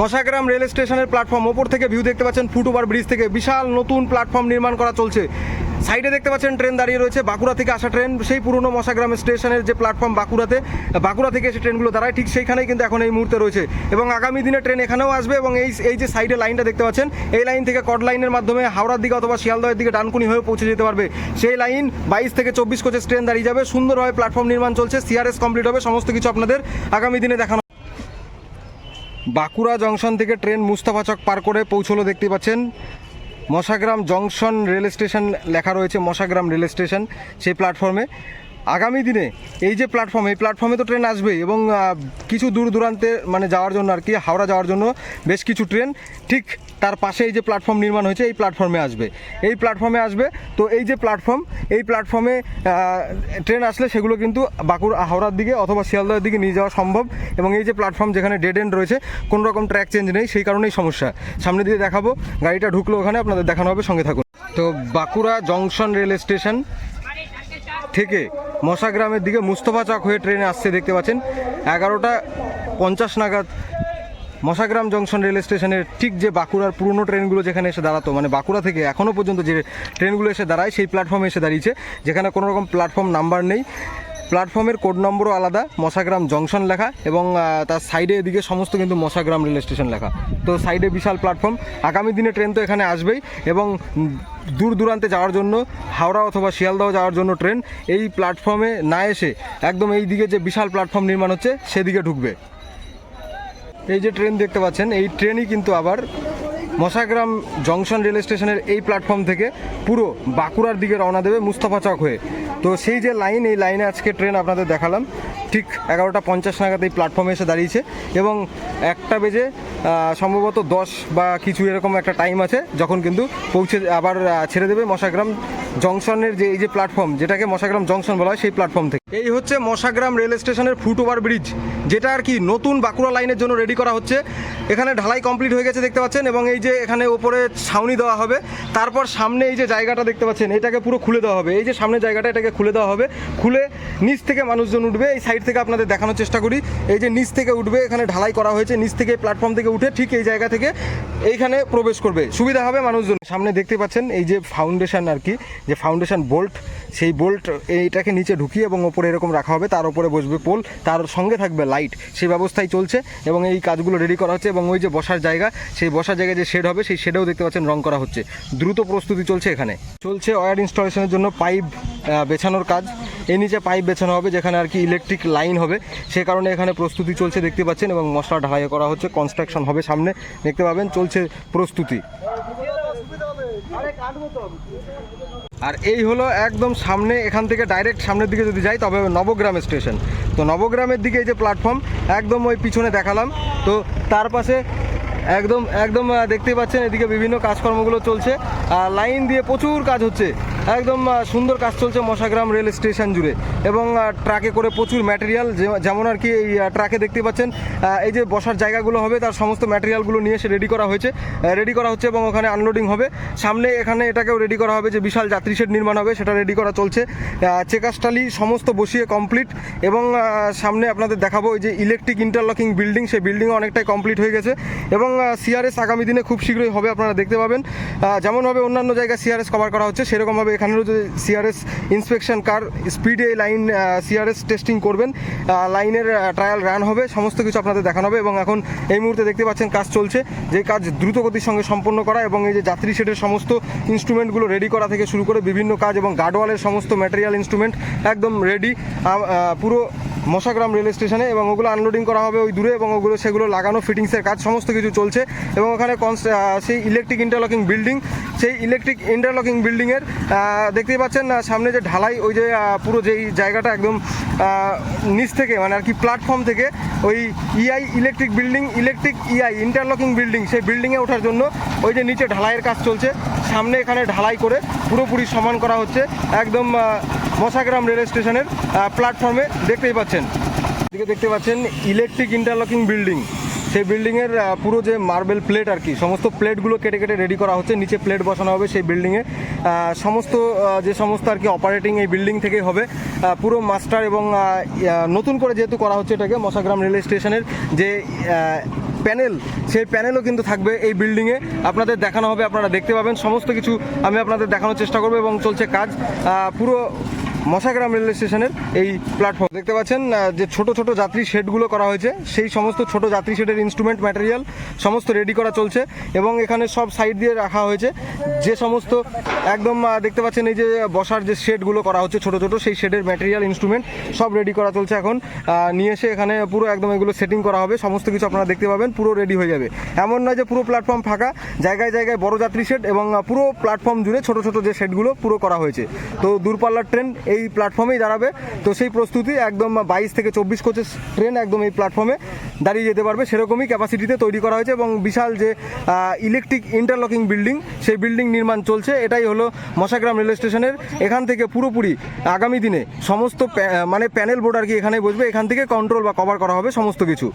Mashagram rail স্টেশনের platform, ওপর থেকে ভিউ দেখতে পাচ্ছেন ফুটওভার ব্রিজ থেকে বিশাল নতুন প্ল্যাটফর্ম নির্মাণ করা চলছে। সাইডে দেখতে পাচ্ছেন ট্রেন দাঁড়িয়ে রয়েছে, বাঁকুড়া থেকে আসা ট্রেন সেই পুরনো মশাগ্রাম স্টেশনের যে প্ল্যাটফর্ম বাঁকুড়াতে, বাঁকুড়া থেকে এসে ট্রেনগুলো দাঁড়ায়, ঠিক সেইখানেই কিন্তু এখন এই মুহূর্তে রয়েছে। এবং আগামী দিনে ট্রেন এখানেও আসবে এবং এই এই যে সাইডে লাইনটা দেখতে পাচ্ছেন, এই লাইন থেকে কট লাইনের মাধ্যমে হাওড়ার দিকে অথবা শিয়ালদহের দিকে ডানকুনি হয়ে পৌঁছে যেতে পারবে। সেই লাইন বাইশ থেকে চব্বিশ কোচের ট্রেন দাঁড়িয়ে যাবে, সুন্দরভাবে প্ল্যাটফর্ম নির্মাণ চলছে সিআরএস কমপ্লিট হবে, সমস্ত কিছু আপনাদের আগামী দিনে দেখানো বাঁকুড়া জংশন থেকে ট্রেন মুস্তাফা চক পার করে পৌঁছলো দেখতে পাচ্ছেন। মশাগ্রাম জংশন রেল স্টেশন লেখা রয়েছে, মশাগ্রাম রেল স্টেশন, সেই প্ল্যাটফর্মে আগামী দিনে এই যে প্ল্যাটফর্ম এই প্ল্যাটফর্মে তো ট্রেন আসবেই এবং কিছু দূর দূরান্তে মানে যাওয়ার জন্য আর কি, হাওড়া যাওয়ার জন্য বেশ কিছু ট্রেন ঠিক তার পাশে এই যে প্ল্যাটফর্ম নির্মাণ হয়েছে, এই প্ল্যাটফর্মে আসবে। এই প্ল্যাটফর্মে আসবে, তো এই যে প্ল্যাটফর্ম এই প্ল্যাটফর্মে ট্রেন আসলে সেগুলো কিন্তু বাঁকুড়া, হাওড়ার দিকে অথবা শিয়ালদার দিকে নিয়ে যাওয়া সম্ভব এবং এই যে প্ল্যাটফর্ম যেখানে ডেড এন্ড রয়েছে, কোনো রকম ট্র্যাক চেঞ্জ নেই, সেই কারণেই সমস্যা। সামনে দিয়ে দেখাবো, গাড়িটা ঢুকলো ওখানে, আপনাদের দেখানো হবে, সঙ্গে থাকুন। তো বাঁকুড়া জংশন রেল স্টেশন থেকে মশাগ্রামের দিকে মুস্তফা চক হয়ে ট্রেনে আসছে, দেখতে পাচ্ছেন। এগারোটা পঞ্চাশ নাগাদ মশাগ্রাম জংশন রেল স্টেশনের ঠিক যে বাঁকুড়ার পুরনো ট্রেনগুলো যেখানে এসে দাঁড়াতো মানে বাঁকুড়া থেকে এখনও পর্যন্ত যে ট্রেনগুলো এসে দাঁড়ায়, সেই প্ল্যাটফর্মে এসে দাঁড়িয়েছে, যেখানে কোনো রকম প্ল্যাটফর্ম নাম্বার নেই। প্ল্যাটফর্মের কোড নম্বরও আলাদা, মশাগ্রাম জংশন লেখা এবং তার সাইডে এদিকে সমস্ত কিন্তু মশাগ্রাম রেল স্টেশন লেখা। তো সাইডে বিশাল প্ল্যাটফর্ম। আগামী দিনে ট্রেন তো এখানে আসবেই এবং দূর দূরান্তে যাওয়ার জন্য, হাওড়া অথবা শিয়ালদহ যাওয়ার জন্য ট্রেন এই প্ল্যাটফর্মে না এসে একদম এই দিকে যে বিশাল প্ল্যাটফর্ম নির্মাণ হচ্ছে, সেদিকে ঢুকবে। এই যে ট্রেন দেখতে পাচ্ছেন, এই ট্রেনই কিন্তু আবার মশাগ্রাম জংশন রেল স্টেশনের এই প্ল্যাটফর্ম থেকে পুরো বাঁকুড়ার দিকে রওনা দেবে মুস্তাফা চক হয়ে। তো সেই যে লাইন, এই লাইনে আজকে ট্রেন আপনাদের দেখালাম। ঠিক এগারোটা পঞ্চাশ নাগাদ এই প্ল্যাটফর্মে এসে দাঁড়িয়েছে এবং একটা বেজে সম্ভবত দশ বা কিছু এরকম একটা টাইম আছে, যখন কিন্তু পৌঁছে, আবার ছেড়ে দেবে মশাগ্রাম জংশনের যে এই যে প্ল্যাটফর্ম যেটাকে মশাগ্রাম জংশন বলা হয়, সেই প্ল্যাটফর্ম থেকে। এই হচ্ছে মশাগ্রাম রেল স্টেশনের ফুট ওভার ব্রিজ যেটা আর কি নতুন বাঁকুড়া লাইনের জন্য রেডি করা হচ্ছে। এখানে ঢালাই কমপ্লিট হয়ে গেছে, দেখতে পাচ্ছেন, এবং এই যে এখানে ওপরে ছাউনি দেওয়া হবে। তারপর সামনে এই যে জায়গাটা দেখতে পাচ্ছেন, এটাকে পুরো খুলে দেওয়া হবে। এই যে সামনে জায়গাটা, এটাকে খুলে দেওয়া হবে। খুলে নিচ থেকে মানুষজন উঠবে, এই সাইড থেকে আপনাদের দেখানোর চেষ্টা করি। এই যে নিচ থেকে উঠবে, এখানে ঢালাই করা হয়েছে, নিচ থেকে প্ল্যাটফর্ম থেকে উঠে ঠিক এই জায়গা থেকে এইখানে প্রবেশ করবে। সুবিধা হবে মানুষজন। সামনে দেখতে পাচ্ছেন, এই যে ফাউন্ডেশন আর কি যে ফাউন্ডেশন বোল্ট সেই বোল্ট এইটাকে নিচে ঢুকিয়ে এবং ওপরে এরকম রাখা হবে, তার উপরে বসবে পোল তার সঙ্গে থাকবে লাইট সেই ব্যবস্থাই চলছে এবং এই কাজগুলো রেডি করা হচ্ছে এবং ওই যে বসার জায়গা, সেই বসার জায়গায় যে শেড হবে, সেই শেডেও দেখতে পাচ্ছেন রং করা হচ্ছে। দ্রুত প্রস্তুতি চলছে এখানে। চলছে ওয়্যার ইনস্টলেশনের জন্য পাইপ বেছানোর কাজ। এই নিচে পাইপ বেছানো হবে, যেখানে আর কি ইলেকট্রিক লাইন হবে। সে কারণে এখানে প্রস্তুতি চলছে দেখতে পাচ্ছেন এবং মশলা ঢালাই করা হচ্ছে কনস্ট্রাকশন হবে সামনে, দেখতে পাবেন, চলছে প্রস্তুতি। আর এই হলো একদম সামনে, এখান থেকে ডাইরেক্ট সামনের দিকে যদি যাই, তবে নবগ্রাম স্টেশন তো নবগ্রামের দিকে এই যে প্ল্যাটফর্ম একদম ওই পিছনে দেখালাম। তো তার পাশে একদম একদম দেখতে পাচ্ছেন, এদিকে বিভিন্ন কাজকর্মগুলো চলছে। আর লাইন দিয়ে প্রচুর কাজ হচ্ছে। একদম সুন্দর কাজ চলছে মশাগ্রাম রেল স্টেশন জুড়ে। এবং ট্রাকে করে প্রচুর ম্যাটেরিয়াল যেমন আর কি এই ট্রাকে দেখতে পাচ্ছেন এই যে বসার জায়গাগুলো হবে, তার সমস্ত ম্যাটেরিয়ালগুলো নিয়ে এসে রেডি করা হয়েছে। রেডি করা হচ্ছে এবং ওখানে আনলোডিং হবে। সামনে এখানে এটাকেও রেডি করা হবে, যে বিশাল যাত্রী শেড নির্মাণ হবে, সেটা রেডি করা চলছে। চেকাস্টালি সমস্ত বসিয়ে কমপ্লিট এবং সামনে আপনাদের দেখাবো এই যে ইলেকট্রিক ইন্টারলকিং বিল্ডিং সেই বিল্ডিং অনেকটাই কমপ্লিট হয়ে গেছে। এবং সিআরএস আগামী দিনে খুব শীঘ্রই হবে, আপনারা দেখতে পাবেন। যেমনভাবে অন্যান্য জায়গায় সিআরএস কভার করা হচ্ছে, সেরকমভাবে এখানেরও যে সিআরএস ইন্সপেকশন কার স্পিডে লাইন সিআরএস টেস্টিং করবেন লাইনের ট্রায়াল রান হবে, সমস্ত কিছু আপনাদের দেখানো হবে এবং এখন এই মুহূর্তে দেখতে পাচ্ছেন কাজ চলছে, যে কাজ দ্রুত গতির সঙ্গে সম্পন্ন করা এবং এই যে যাত্রী শেডের সমস্ত ইনস্ট্রুমেন্টগুলো রেডি করা থেকে শুরু করে বিভিন্ন কাজ এবং গার্ডওয়ালের সমস্ত ম্যাটেরিয়াল ইনস্ট্রুমেন্ট একদম রেডি পুরো মশাগ্রাম রেল স্টেশনে এবং ওগুলো আনলোডিং করা হবে ওই দূরে এবং ওগুলো, সেগুলো লাগানো ফিটিংসের কাজ, সমস্ত কিছু চলছে এবং ওখানে কনস- সেই ইলেকট্রিক ইন্টারলকিং বিল্ডিং সেই ইলেকট্রিক ইন্টারলকিং বিল্ডিংয়ের দেখতেই পাচ্ছেন সামনে যে ঢালাই, ওই যে পুরো যেই জায়গাটা একদম নিচ থেকে মানে আর কি প্ল্যাটফর্ম থেকে, ওই EI electric building electric EI interlocking building সেই বিল্ডিংয়ে ওঠার জন্য ওই যে নিচে ঢালাইয়ের কাজ চলছে। সামনে এখানে ঢালাই করে পুরোপুরি সমান করা হচ্ছে, একদম মশাগ্রাম রেল স্টেশনের প্ল্যাটফর্মে দেখতেই পাচ্ছেন। এদিকে দেখতে পাচ্ছেন ইলেকট্রিক ইন্টারলকিং বিল্ডিং সেই বিল্ডিংয়ের পুরো যে মার্বেল প্লেট আর কি, সমস্ত প্লেটগুলো কেটে কেটে রেডি করা হচ্ছে, নিচে প্লেট বসানো হবে সেই বিল্ডিংয়ে সমস্ত যে সমস্ত আর কি অপারেটিং এই বিল্ডিং থেকেই হবে। পুরো মাস্টার এবং নতুন করে যেহেতু করা হচ্ছে এটাকে, মশাগ্রাম রেল স্টেশনের যে প্যানেল সেই প্যানেলও কিন্তু থাকবে এই বিল্ডিংয়ে আপনাদের দেখানো হবে, আপনারা দেখতে পাবেন। সমস্ত কিছু আমি আপনাদের দেখানোর চেষ্টা করব এবং চলছে কাজ। পুরো মশাগ্রাম রেলওয়ে স্টেশনের এই প্ল্যাটফর্ম দেখতে পাচ্ছেন যে ছোট ছোট যাত্রী শেডগুলো করা হয়েছে, সেই সমস্ত ছোট যাত্রী শেডের ইনস্ট্রুমেন্ট ম্যাটেরিয়াল সমস্ত রেডি করা চলছে এবং এখানে সব সাইড দিয়ে রাখা হয়েছে। যে সমস্ত একদম দেখতে পাচ্ছেন এই যে বসার যে শেডগুলো করা হচ্ছে ছোট ছোট, সেই শেডের ম্যাটেরিয়াল ইনস্ট্রুমেন্ট সব রেডি করা চলছে এখন। নিয়ে এসে এখানে পুরো একদম এগুলো সেটিং করা হবে, সমস্ত কিছু আপনারা দেখতে পাবেন, পুরো রেডি হয়ে যাবে। এমন নয় যে পুরো প্ল্যাটফর্ম ফাঁকা, জায়গায় জায়গায় বড় যাত্রী শেড এবং পুরো প্ল্যাটফর্ম জুড়ে ছোট ছোট যে শেডগুলো পুরো করা হয়েছে। তো দূরপাল্লার ট্রেন এই প্ল্যাটফর্মেই দাঁড়াবে। তো সেই প্রস্তুতি একদম বাইশ থেকে চব্বিশ কোচের ট্রেন একদম এই প্ল্যাটফর্মে দাঁড়িয়ে যেতে পারবে। সেরকমই ক্যাপাসিটিতে তৈরি করা হয়েছে এবং বিশাল যে ইলেকট্রিক ইন্টারলকিং বিল্ডিং সেই বিল্ডিং নির্মাণ চলছে। এটাই হলো মশাগ্রাম রেল স্টেশনের এখান থেকে পুরোপুরি আগামী দিনে সমস্ত মানে প্যানেল বোর্ড আর কি এখানেই বসবে। এখান থেকে কন্ট্রোল বা কভার করা হবে সমস্ত কিছু।